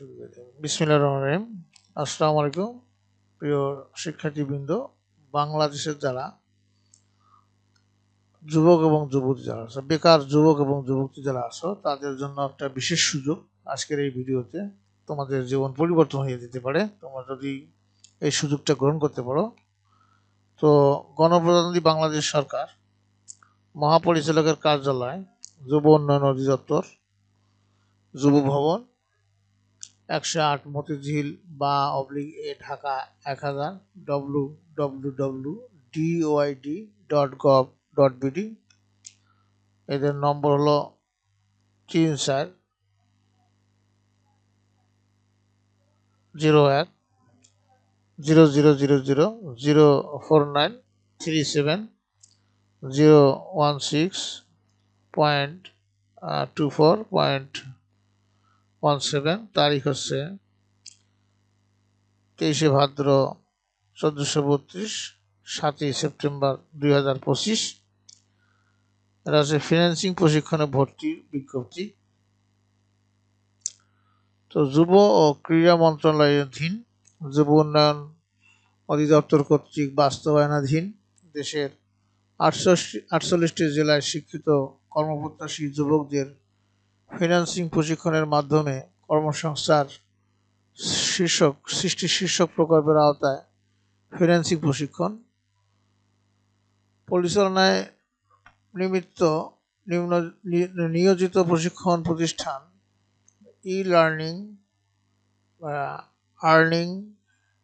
শুরু করে দেব বিসমিল্লাহ রহমান রহিম। আসসালামু আলাইকুম, প্রিয় শিক্ষার্থীবৃন্দ, বাংলাদেশের যারা যুবক এবং যুবতী যারা আছো, বেকার যুবক এবং যুবতী যারা আছো, তাদের জন্য একটা বিশেষ সুযোগ আজকের এই ভিডিওতে তোমাদের জীবন পরিবর্তন হয়ে যেতে পারে। তোমরা যদি এই সুযোগটা গ্রহণ করতে পারো। তো গণপ্রজাতন্ত্রী বাংলাদেশ সরকার মহাপরিচালকের কার্যালয়, যুব উন্নয়ন অধিদপ্তর, যুব ভবন একশো আট মতিঝিল বা অবলিক এ ঢাকা এক হাজার W W W DYD dot gov dot BD এদের নম্বর হলো তিন চার জিরো এক zero zero zero zero zero four nine three seven zero one six point two four point one seven তারিখ হচ্ছে তেইশে ভাদ্র চোদ্দোশো বত্রিশ, সাতই সেপ্টেম্বর দুই হাজার পঁচিশ। এটা হচ্ছে ফিন্যান্সিং প্রশিক্ষণে ভর্তির বিজ্ঞপ্তি। তো যুব ও ক্রীড়া মন্ত্রণালয়াধীন যুব উন্নয়ন অধিদপ্তর কর্তৃক বাস্তবায়নাধীন দেশের আটষট্টি আটচল্লিশটি জেলায় শিক্ষিত কর্মপ্রত্যাশী যুবকদের ফিন্যান্সিং প্রশিক্ষণের মাধ্যমে কর্মসংস্থার শীর্ষক, সৃষ্টি শীর্ষক প্রকল্পের আওতায় ফিন্যান্সিং প্রশিক্ষণ। পরিচালনায় নিমিত্ত নিম্ন, নিয়োজিত প্রশিক্ষণ প্রতিষ্ঠান e learning earning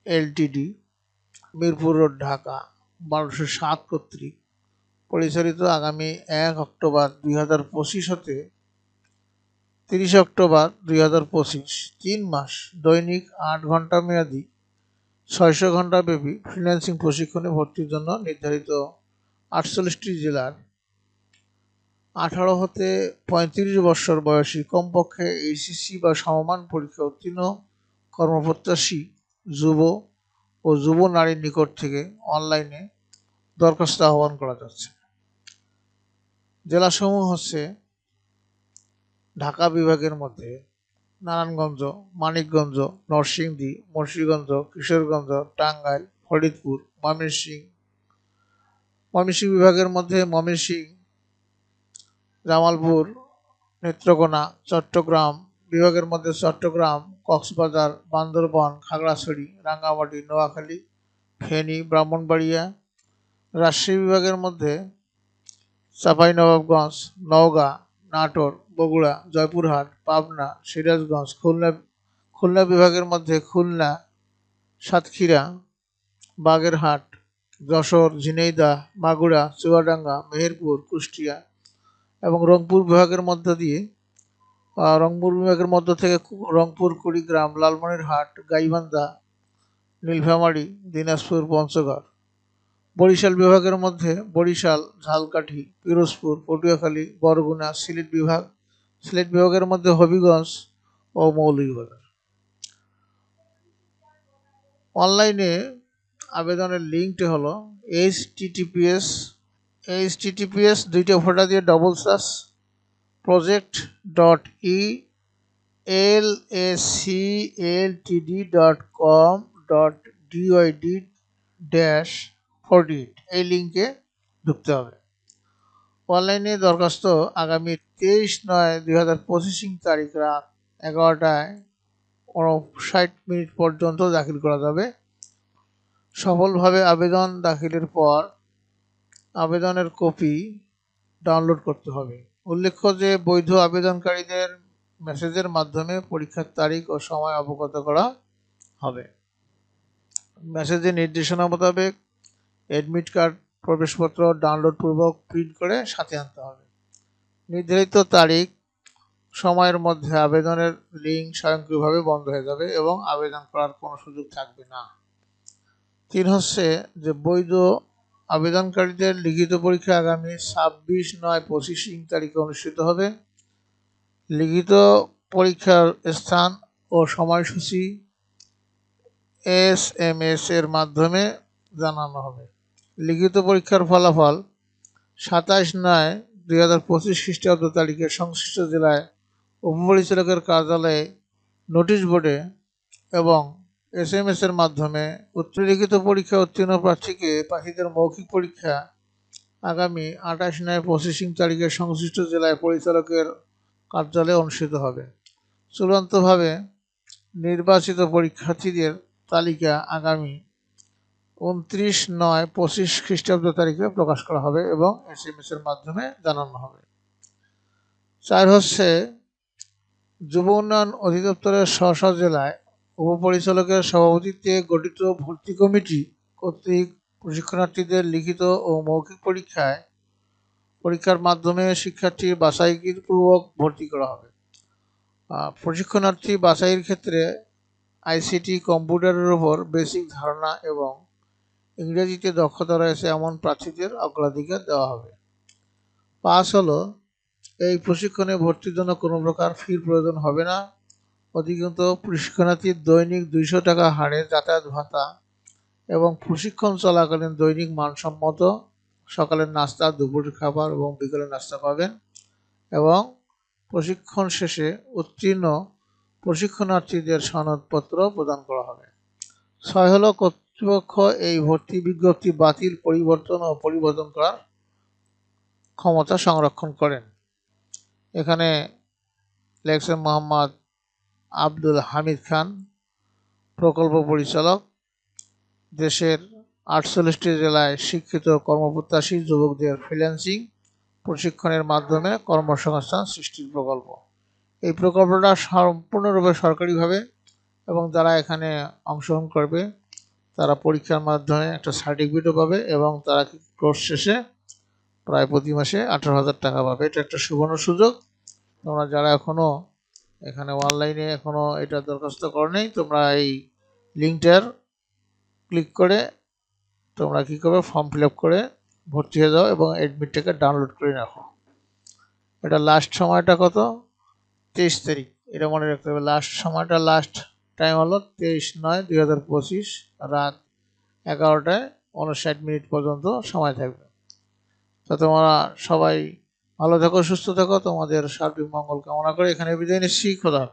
LTD Mirpur road, Dhaka, বারোশো সাত কর্তৃক। পরিচালিত আগামী এক অক্টোবর দুই হাজার পঁচিশ হতে তিরিশ অক্টোবর দুই হাজার পঁচিশ, তিন মাস, দৈনিক আট ঘণ্টা মেয়াদি, ছয়শো ঘণ্টা ব্যাপী ফ্রিল্যান্সিং প্রশিক্ষণে ভর্তির জন্য নির্ধারিত আটচল্লিশটি জেলার আঠারো হতে পঁয়ত্রিশ বছর বয়সী কমপক্ষে এইচএসসি বা সমমান পরীক্ষা উত্তীর্ণ কর্মপ্রত্যাশী, যুব ও যুব নারীর নিকট থেকে অনলাইনে দরখাস্ত আহ্বান করা যাচ্ছে। জেলাসমূহ হচ্ছে ঢাকা বিভাগের মধ্যে নারায়ণগঞ্জ, মানিকগঞ্জ, নরসিংদী, মুন্সিগঞ্জ, কিশোরগঞ্জ, টাঙ্গাইল, ফরিদপুর, ময়মনসিংহ। ময়মনসিংহ বিভাগের মধ্যে ময়মনসিংহ, জামালপুর, নেত্রকোনা, চট্টগ্রাম বিভাগের মধ্যে চট্টগ্রাম, কক্সবাজার, বান্দরবান, খাগড়াছড়ি, রাঙ্গামাটি, নোয়াখালী, ফেনী, ব্রাহ্মণবাড়িয়া। রাজশাহী বিভাগের মধ্যে চাঁপাইনবাবগঞ্জ, নওগাঁ, নাটোর বগুড়া, জয়পুরহাট, পাবনা, সিরাজগঞ্জ, খুলনা খুলনা বিভাগের মধ্যে খুলনা, সাতক্ষীরা, বাগেরহাট, যশোর, ঝিনাইদহ, মাগুরা, চুয়াডাঙ্গা, মেহেরপুর, কুষ্টিয়া এবং রংপুর বিভাগের মধ্য দিয়ে রংপুর বিভাগের মধ্য থেকে রংপুর, কুড়িগ্রাম, লালমনিরহাট, গাইবান্ধা, নীলফামারী, দিনাজপুর, পঞ্চগড়। বরিশাল বিভাগের মধ্যে বরিশাল, ঝালকাঠি, পিরোজপুর, পটুয়াখালী, বরগুনা, সিলেট বিভাগ সিলেট বিভাগের মধ্যে হবিগঞ্জ ও মৌলভীবাজার। অনলাইনে আবেদনের লিঙ্কটি হলো এইচ টিটিপিএস এইচ টিটিপিএস দুইটা ফোটা দিয়ে double slash project dot E L A C L TD dot com dot DYD dash forty এই লিঙ্কে ঢুকতে হবে। অনলাইনে দরখাস্ত আগামী তেইশ নয়, দুই হাজার পঁচিশ তারিখ রাত এগারোটায় ষাট মিনিট পর্যন্ত দাখিল করা যাবে। সফলভাবে আবেদন দাখিলের পর আবেদনের কপি ডাউনলোড করতে হবে। উল্লেখ্য যে, বৈধ আবেদনকারীদের মেসেজের মাধ্যমে পরীক্ষার তারিখ ও সময় অবগত করা হবে। মেসেজের নির্দেশনা মোতাবেক অ্যাডমিট কার্ড প্রবেশপত্র ডাউনলোড পূর্বক প্রিন্ট করে সাথে আনতে হবে। নির্ধারিত তারিখ, সময়ের মধ্যে আবেদনের লিঙ্ক স্বয়ংক্রিয়ভাবে বন্ধ হয়ে যাবে এবং আবেদন করার কোনো সুযোগ থাকবে না। তিন হচ্ছে যে বৈধ আবেদনকারীদের লিখিত পরীক্ষা আগামী ছাব্বিশ নয় পঁচিশ ইং তারিখে অনুষ্ঠিত হবে। লিখিত পরীক্ষার স্থান ও সময়সূচি এস এম এস এর মাধ্যমে জানানো হবে। লিখিত পরীক্ষার ফলাফল সাতাশ নয় দুই হাজার পঁচিশ খ্রিস্টাব্দ তারিখে সংশ্লিষ্ট জেলায় উপপরিচালকের কার্যালয়ে নোটিশ বোর্ডে এবং এস এম এর মাধ্যমে উচ্চলিখিত পরীক্ষা উত্তীর্ণ প্রার্থীকে প্রার্থীদের মৌখিক পরীক্ষা আগামী আঠাশ নয় প্রসেসিং তারিখে সংশ্লিষ্ট জেলায় পরিচালকের কার্যালয়ে অনুষ্ঠিত হবে। চূড়ান্তভাবে নির্বাচিত পরীক্ষার্থীদের তালিকা আগামী উনত্রিশ নয় পঁচিশ খ্রিস্টাব্দ তারিখে প্রকাশ করা হবে এবং এস এম এর মাধ্যমে জানানো হবে। চার হচ্ছে, যুব উন্নয়ন অধিদপ্তরের স্ব জেলায় উপপরিচালকের সভাপতিত্বে গঠিত ভর্তি কমিটি কর্তৃক প্রশিক্ষণার্থীদের লিখিত ও মৌখিক পরীক্ষায় পরীক্ষার মাধ্যমে শিক্ষার্থী বাছাইপূর্বক ভর্তি করা হবে। প্রশিক্ষণার্থী বাছাইয়ের ক্ষেত্রে আইসিটি কম্পিউটারের উপর বেসিক ধারণা এবং ইংরেজিতে দক্ষতা রয়েছে এমন প্রার্থীদের অগ্রাধিকার দেওয়া হবে। পাস হলো, এই প্রশিক্ষণে ভর্তির জন্য কোনো প্রকার ফির প্রয়োজন হবে না। অধিকন্ত, প্রশিক্ষণার্থীর দৈনিক দুইশো টাকা হারে যাতায়াত ভাতা এবং প্রশিক্ষণ চলাকালীন দৈনিক মানসম্মত সকালের নাস্তা, দুপুরের খাবার এবং বিকেলের নাস্তা পাবেন এবং প্রশিক্ষণ শেষে উত্তীর্ণ প্রশিক্ষণার্থীদের সনদপত্র প্রদান করা হবে। ছয় হলো কর্তৃপক্ষ এই ভর্তি বিজ্ঞপ্তি বাতিল, পরিবর্তন ও পরিবর্তন করার ক্ষমতা সংরক্ষণ করেন। এখানে লেখছেন মোহাম্মদ আব্দুল হামিদ খান, প্রকল্প পরিচালক, দেশের আটচল্লিশটি জেলায় শিক্ষিত কর্মপ্রত্যাশী যুবকদের ফ্রিল্যান্সিং প্রশিক্ষণের মাধ্যমে কর্মসংস্থান সৃষ্টির প্রকল্প। এই প্রকল্পটা সম্পূর্ণরূপে সরকারিভাবে এবং যারা এখানে অংশগ্রহণ করবে তারা পরীক্ষার মাধ্যমে একটা সার্টিফিকেটও পাবে এবং তারা কোর্স শেষে প্রায় প্রতি মাসে আঠারো হাজার টাকা পাবে। এটা একটা সুবর্ণ সুযোগ। তোমরা যারা এখনও এখানে অনলাইনে এখনও এটা দরখাস্ত করো নেই তোমরা এই লিঙ্কটার ক্লিক করে তোমরা কী করবে? ফর্ম ফিল করে ভর্তি হয়ে যাও এবং অ্যাডমিটটাকে ডাউনলোড করে রাখো। এটা লাস্ট সময়টা কত? তেইশ তারিখ। এটা মনে রাখতে হবে লাস্ট সময়টা লাস্ট টাইম হলো তেইশ নয় দুই হাজার পঁচিশ রাত এগারোটায় উনষাট মিনিট পর্যন্ত সময় থাকবে। তো তোমরা সবাই ভালো থাকো, সুস্থ থাকো। তোমাদের সার্বিক মঙ্গল কামনা করে এখানে বিদায় নিচ্ছি। খোদা